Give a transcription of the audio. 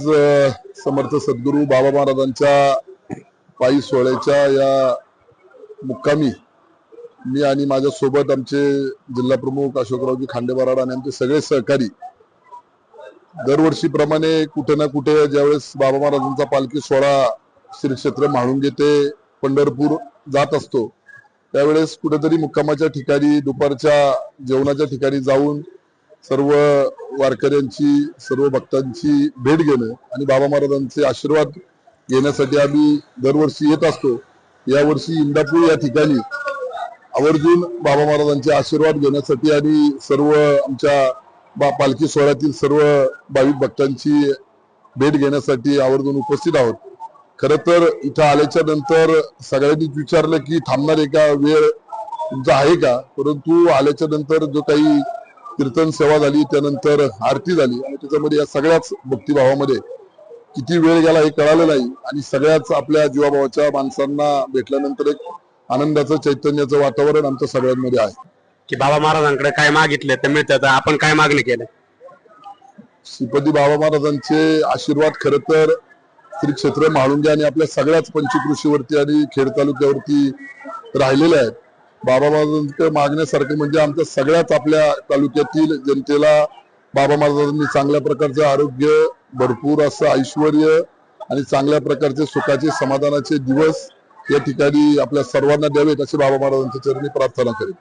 आज समर्थ सद्गुरू बाबा महाराजांच्या पायी सोहळ्याच्या या मुक्कामी मी आणि माझ्या सोबत आमचे जिल्हा प्रमुख अशोकरावजी खांडेबराड आणि आमचे सगळे सहकारी दरवर्षीप्रमाणे कुठे ना कुठे ज्यावेळेस बाबा महाराजांचा पालखी सोहळा श्री क्षेत्र म्हाळुंगे ते पंढरपूर जात असतो त्यावेळेस कुठेतरी मुक्कामाच्या ठिकाणी दुपारच्या जेवणाच्या ठिकाणी जाऊन सर्व वारकऱ्यांची सर्व भक्तांची भेट घेणं आणि बाबा महाराजांचे आशीर्वाद घेण्यासाठी आम्ही दरवर्षी येत असतो. यावर्षी इंदापूर या ठिकाणी आवर्जून बाबा महाराजांचे आशीर्वाद घेण्यासाठी आणि सर्व आमच्या बा पालखी सोहळ्यातील सर्व भाविक भक्तांची भेट घेण्यासाठी आवर्जून उपस्थित आहोत. खर तर इथं आल्याच्यानंतर सगळ्यांनीच विचारलं की थांबणार आहे का? वेळ तुमचा आहे का? परंतु आल्याच्यानंतर जो काही कीर्तन सेवा झाली त्यानंतर आरती झाली आणि त्याच्यामध्ये या सगळ्याच भक्तिभावामध्ये किती वेळ गेला हे कळालं नाही आणि सगळ्याच आपल्या जीवाभावाच्या माणसांना भेटल्यानंतर एक आनंदाचं चैतन्याचं वातावरण आमच्या सगळ्यांमध्ये आहे. की बाबा महाराजांकडे काय मागितले ते मिळतात आपण काय मागणी केलं? श्रीपती बाबा महाराजांचे आशीर्वाद खर तर श्री क्षेत्र म्हाळुंगे आणि आपल्या सगळ्याच पंचकृषीवरती आणि खेड तालुक्यावरती राहिलेले आहेत. बाबा महाराजांचं मागण्यासारखं म्हणजे आमच्या सगळ्याच आपल्या तालुक्यातील जनतेला बाबा महाराजांनी चांगल्या प्रकारचे आरोग्य भरपूर असं ऐश्वर आणि चांगल्या प्रकारचे सुखाचे समाधानाचे दिवस या ठिकाणी आपल्या सर्वांना द्यावेत अशी बाबा महाराजांच्या चरणी प्रार्थना करेल